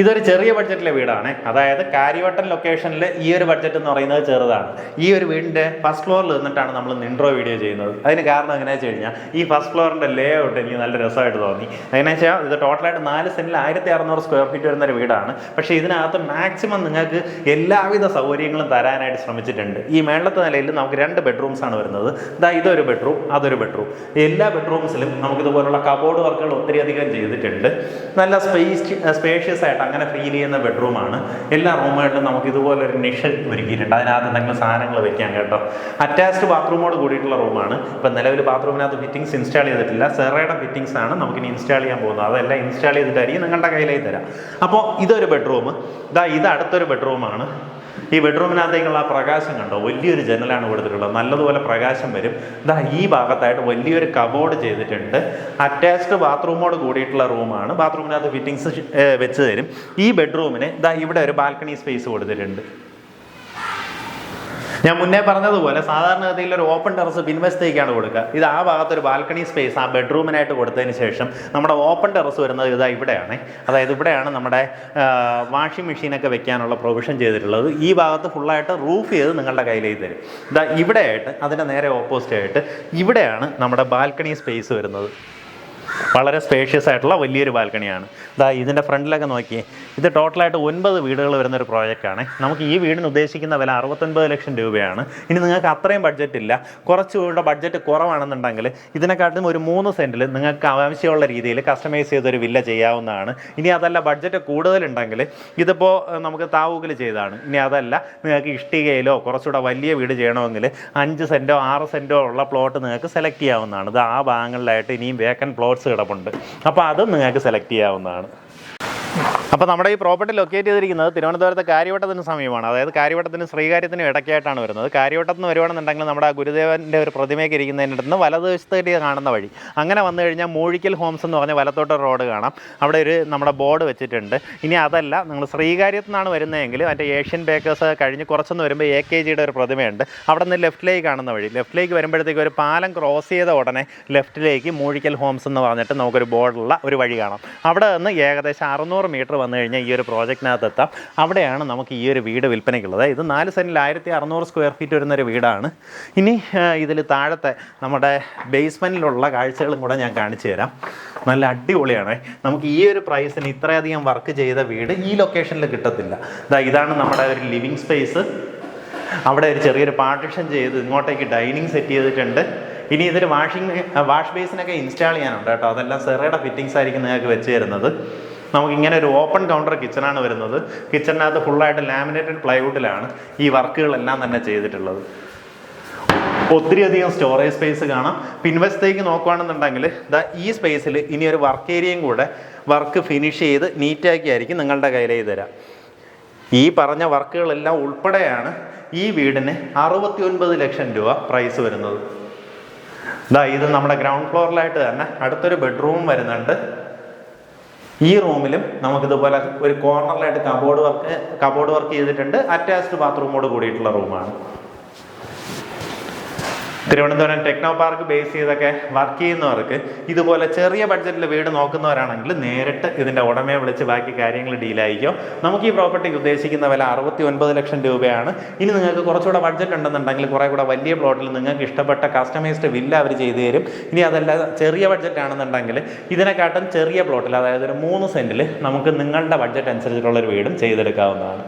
ഇതൊരു ചെറിയ ബഡ്ജറ്റിലെ വീടാണ്. അതായത് കാര്യവട്ടം ലൊക്കേഷനിൽ ഈ ഒരു ബഡ്ജറ്റ് എന്ന് പറയുന്നത് ചെറുതാണ്. ഈ ഒരു വീടിന്റെ ഫസ്റ്റ് ഫ്ലോറിൽ നിന്നിട്ടാണ് നമ്മൾ നിൻട്രോ വീഡിയോ ചെയ്യുന്നത്. അതിന് കാരണം എങ്ങനെയാണെന്ന് വെച്ച് കഴിഞ്ഞാൽ ഈ ഫസ്റ്റ് ഫ്ലോറിന്റെ ലേ ഔട്ട് എനിക്ക് നല്ല രസമായിട്ട് തോന്നി. എങ്ങനെയാ വെച്ചാൽ ഇത് ടോട്ടലായിട്ട് നാല് സെന്റിൽ ആയിരത്തി അറുന്നൂറ് സ്ക്വയർ ഫീറ്റ് വരുന്ന ഒരു വീടാണ്. പക്ഷേ ഇതിനകത്ത് മാക്സിമം നിങ്ങൾക്ക് എല്ലാവിധ സൗകര്യങ്ങളും തരാനായിട്ട് ശ്രമിച്ചിട്ടുണ്ട്. ഈ മേളത്തെ നിലയിൽ നമുക്ക് രണ്ട് ബെഡ്റൂംസ് ആണ് വരുന്നത്. ഇതാ ഇതൊരു ബെഡ്റൂം അതൊരു ബെഡ്റൂം എല്ലാ ബെഡ്റൂംസിലും നമുക്ക് ഇതുപോലുള്ള കബോർഡ് വർക്കുകൾ ഒത്തിരി അധികം ചെയ്തിട്ടുണ്ട്. നല്ല സ്പേസ് സ്പേഷ്യസ് ആയിട്ട് അങ്ങനെ ഫീൽ ചെയ്യുന്ന ബെഡ്റൂമാണ് എല്ലാ റൂമുകളിലും നമുക്ക് ഇതുപോലെ ഒരു നിഷ ഒരുക്കിയിട്ടുണ്ട്. അതിനകത്ത് എന്തെങ്കിലും സാധനങ്ങൾ വെക്കാൻ കേട്ടോ. അറ്റാച്ച്ഡ് ബാത്റൂമോട് കൂടിയിട്ടുള്ള റൂമാണ് ഇപ്പം നിലവിൽ ബാത്റൂമിനകത്ത് ഫിറ്റിംഗ്സ് ഇൻസ്റ്റാൾ ചെയ്തിട്ടില്ല. സെറയുടെ ഫിറ്റിംഗ്സ് ആണ് നമുക്ക് ഇനി ഇൻസ്റ്റാൾ ചെയ്യാൻ പോകുന്നത്. അതെല്ലാം ഇൻസ്റ്റാൾ ചെയ്തിട്ടായിരിക്കും നിങ്ങളുടെ കയ്യിലേക്ക് തരാം. അപ്പോൾ ഇതൊരു ബെഡ്റൂം ഇതാ ഇത് അടുത്തൊരു ബെഡ്റൂമാണ് ഈ ബെഡ്റൂമിനകത്തേക്കുള്ള പ്രകാശം കണ്ടോ? വലിയൊരു ജനലാണ് കൊടുത്തിട്ടുള്ളത് നല്ലതുപോലെ പ്രകാശം വരും. ഇതാ ഈ ഭാഗത്തായിട്ട് വലിയൊരു കബോർഡ് ചെയ്തിട്ടുണ്ട്. അറ്റാച്ച്ഡ് ബാത്റൂമോട് കൂടിയിട്ടുള്ള റൂമാണ് ബാത്റൂമിനകത്ത് ഫിറ്റിങ്സ് വെച്ച് തരും. ഈ ബെഡ്റൂമിന് ഇതാ ഇവിടെ ഒരു ബാൽക്കണി സ്പേസ് കൊടുത്തിട്ടുണ്ട്. ഞാൻ മുന്നേ പറഞ്ഞതുപോലെ സാധാരണഗതിയിൽ ഒരു ഓപ്പൺ ടെറസ് പിൻവശത്തേക്കാണ് കൊടുക്കുക. ഇത് ആ ഭാഗത്ത് ഒരു ബാൽക്കണി സ്പേസ് ആ ബെഡ്റൂമിനായിട്ട് കൊടുത്തതിന് ശേഷം നമ്മുടെ ഓപ്പൺ ടെറസ് വരുന്നത് ഇതാ ഇവിടെയാണ്. അതായത് ഇവിടെയാണ് നമ്മുടെ വാഷിംഗ് മെഷീനൊക്കെ വെക്കാനുള്ള പ്രൊവിഷൻ ചെയ്തിട്ടുള്ളത്. ഈ ഭാഗത്ത് ഫുള്ളായിട്ട് റൂഫ് ചെയ്ത് നിങ്ങളുടെ കയ്യിലേക്ക് തരും. ഇതാ ഇവിടെയായിട്ട് അതിന്റെ നേരെ ഓപ്പോസിറ്റ് ആയിട്ട് ഇവിടെയാണ് നമ്മുടെ ബാൽക്കണി സ്പേസ് വരുന്നത്. വളരെ സ്പേഷ്യസ് ആയിട്ടുള്ള വലിയൊരു ബാൽക്കണിയാണ് ഇതാ ഇതിന്റെ ഫ്രണ്ടിലൊക്കെ നോക്കിയേ ഇത് ടോട്ടലായിട്ട് ഒൻപത് വീടുകൾ വരുന്ന ഒരു പ്രോജക്റ്റാണ് നമുക്ക് ഈ വീടിന് ഉദ്ദേശിക്കുന്ന വില അറുപത്തൊൻപത് ലക്ഷം രൂപയാണ്. ഇനി നിങ്ങൾക്ക് അത്രയും ബഡ്ജറ്റ് ഇല്ല. കുറച്ച് വീടുടെ ബഡ്ജറ്റ് കുറവാണെന്നുണ്ടെങ്കിൽ ഇതിനെക്കാട്ടും ഒരു മൂന്ന് സെന്റിൽ നിങ്ങൾക്ക് ആവശ്യമുള്ള രീതിയിൽ കസ്റ്റമൈസ് ചെയ്തൊരു വില്ല ചെയ്യാവുന്നതാണ്. ഇനി അതല്ല ബഡ്ജറ്റ് കൂടുതലുണ്ടെങ്കിൽ ഇതിപ്പോൾ നമുക്ക് താവൂകിൽ ചെയ്തതാണ്. ഇനി അതല്ല നിങ്ങൾക്ക് ഇഷ്ടികയിലോ കുറച്ചുകൂടെ വലിയ വീട് ചെയ്യണമെങ്കിൽ അഞ്ച് സെന്റോ ആറ് സെന്റോ ഉള്ള പ്ലോട്ട് നിങ്ങൾക്ക് സെലക്ട് ചെയ്യാവുന്നതാണ്. ഇത് ആ ഭാഗങ്ങളിലായിട്ട് ഇനിയും വേക്കൻ പ്ലോട്ട്സ് കിടപ്പുണ്ട്. അപ്പോൾ അത് നിങ്ങൾക്ക് സെലക്ട് ചെയ്യാവുന്നതാണ്. അപ്പോൾ നമ്മുടെ ഈ പ്രോപ്പർട്ടി ലൊക്കേറ്റ് ചെയ്തിരിക്കുന്നത് തിരുവനന്തപുരത്ത് കാര്യവട്ടത്തിന് സമീപമാണ്. അതായത് കാര്യവട്ടത്തിന് ശ്രീകാര്യത്തിനും ഇടയ്ക്കായിട്ടാണ് വരുന്നത്. കാര്യവട്ടത്തിന് നിന്ന് വരുവാണെന്നുണ്ടെങ്കിൽ നമ്മുടെ ഗുരുദേവന്റെ ഒരു പ്രതിമയൊക്കെ ഇരിക്കുന്നതിന്റെ അടുത്ത് വലതുവശത്തേക്ക് കാണുന്ന വഴി. അങ്ങനെ വന്നു കഴിഞ്ഞാൽ മൂഴിക്കൽ ഹോംസ് എന്ന് പറഞ്ഞ വലത്തോട്ട് റോഡ് കാണാം. അവിടെ ഒരു നമ്മുടെ ബോർഡ് വെച്ചിട്ടുണ്ട്. ഇനി അതല്ല നിങ്ങൾ ശ്രീകാര്യത്തിൽ നിന്നാണ് വരുന്നതെങ്കിൽ മറ്റേ ഏഷ്യൻ ബേക്കേഴ്സ് കഴിഞ്ഞ് കുറച്ചൊന്ന് വരുമ്പോൾ എ കെ ജിയുടെ ഒരു പ്രതിമയുണ്ട്. അവിടെ നിന്ന് ലെഫ്റ്റിലേക്ക് കാണുന്ന വഴി. ലെഫ്റ്റിലേക്ക് വരുമ്പോഴത്തേക്ക് ഒരു പാലം ക്രോസ് ചെയ്ത ഉടനെ ലെഫ്റ്റിലേക്ക് മൂഴിക്കൽ ഹോംസ് എന്ന് പറഞ്ഞിട്ട് നമുക്കൊരു ബോർഡുള്ള ഒരു വഴി കാണാം. അവിടെ നിന്ന് ഏകദേശം അറുന്നൂറ് മീറ്റർ വന്നു കഴിഞ്ഞാൽ ഈ ഒരു പ്രോജക്റ്റിനകത്ത് എത്താം. അവിടെയാണ് നമുക്ക് ഈ ഒരു വീട് വിൽപ്പനയ്ക്കുള്ളത്. ഇത് നാല് സെന്റിൽ ആയിരത്തി അറുന്നൂറ് സ്ക്വയർ ഫീറ്റ് വരുന്ന ഒരു വീടാണ്. ഇനി ഇതിൽ താഴത്തെ നമ്മുടെ ബേസ്മെന്റിലുള്ള കാഴ്ചകളും കൂടെ ഞാൻ കാണിച്ചു തരാം. നല്ല അടിപൊളിയാണ്. നമുക്ക് ഈ ഒരു പ്രൈസിന് ഇത്രയധികം വർക്ക് ചെയ്ത വീട് ഈ ലൊക്കേഷനിൽ കിട്ടത്തില്ല. ഇതാ ഇതാണ് നമ്മുടെ ഒരു ലിവിങ് സ്പേസ് അവിടെ ഒരു ചെറിയൊരു പാർട്ടിഷൻ ചെയ്ത് ഇങ്ങോട്ടേക്ക് ഡൈനിങ് സെറ്റ് ചെയ്തിട്ടുണ്ട്. ഇനി ഇതൊരു വാഷിംഗ് വാഷ് ബേസിനൊക്കെ ഇൻസ്റ്റാൾ ചെയ്യാനുണ്ട് കേട്ടോ. അതെല്ലാം സെറയുടെ ഫിറ്റിങ്സ് ആയിരിക്കും നിങ്ങൾക്ക് വെച്ച് തരുന്നത്. നമുക്ക് ഇങ്ങനെ ഒരു ഓപ്പൺ കൗണ്ടർ കിച്ചണാണ് വരുന്നത്. കിച്ചണിനകത്ത് ഫുള്ളായിട്ട് ലാമിനേറ്റഡ് പ്ലൈവുഡിലാണ് ഈ വർക്കുകളെല്ലാം തന്നെ ചെയ്തിട്ടുള്ളത്. ഒത്തിരി അധികം സ്റ്റോറേജ് സ്പേസ് കാണാം. പിൻവശത്തേക്ക് നോക്കുകയാണെന്നുണ്ടെങ്കിൽ ദാ ഈ സ്പേസിൽ ഇനി ഒരു വർക്ക് ഏരിയയും കൂടെ വർക്ക് ഫിനിഷ് ചെയ്ത് നീറ്റാക്കി ആയിരിക്കും നിങ്ങളുടെ കയ്യിലേക്ക് തരാം. ഈ പറഞ്ഞ വർക്കുകളെല്ലാം ഉൾപ്പെടെയാണ് ഈ വീടിന് അറുപത്തി ഒൻപത് ലക്ഷം രൂപ പ്രൈസ് വരുന്നത്. ഇതാ ഇത് നമ്മുടെ ഗ്രൗണ്ട് ഫ്ലോറിലായിട്ട് തന്നെ അടുത്തൊരു ബെഡ്റൂം വരുന്നുണ്ട്. ഈ റൂമിലും നമുക്കിതുപോലെ ഒരു കോർണറിലായിട്ട് കബോർഡ് വർക്ക് കബോർഡ് വർക്ക് ചെയ്തിട്ടുണ്ട്. അറ്റാച്ച്ഡ് ബാത്റൂമോട് കൂടിയിട്ടുള്ള റൂമാണ്. തിരുവനന്തപുരം ടെക്നോ പാർക്ക് ബേസ് ചെയ്തൊക്കെ വർക്ക് ചെയ്യുന്നവർക്ക് ഇതുപോലെ ചെറിയ ബഡ്ജറ്റിൽ വീട് നോക്കുന്നവരാണെങ്കിൽ നേരിട്ട് ഇതിന്റെ ഉടമയെ വിളിച്ച് ബാക്കി കാര്യങ്ങൾ ഡീലായിരിക്കും നമുക്ക് ഈ പ്രോപ്പർട്ടിക്ക് ഉദ്ദേശിക്കുന്ന വില അറുപത്തി ഒൻപത് ലക്ഷം രൂപയാണ്. ഇനി നിങ്ങൾക്ക് കുറച്ചുകൂടെ ബഡ്ജറ്റ് ഉണ്ടെന്നുണ്ടെങ്കിൽ കുറേ കൂടെ വലിയ പ്ലോട്ടിൽ നിങ്ങൾക്ക് ഇഷ്ടപ്പെട്ട കസ്റ്റമൈസ്ഡ് വില്ല അവർ ചെയ്തു തരും. ഇനി അതല്ല ചെറിയ ബഡ്ജറ്റ് ആണെന്നുണ്ടെങ്കിൽ ഇതിനെക്കാട്ടും ചെറിയ പ്ലോട്ടിൽ അതായത് ഒരു മൂന്ന് സെന്റിൽ നമുക്ക് നിങ്ങളുടെ ബഡ്ജറ്റ് അനുസരിച്ചിട്ടുള്ളൊരു വീടും ചെയ്തെടുക്കാവുന്നതാണ്.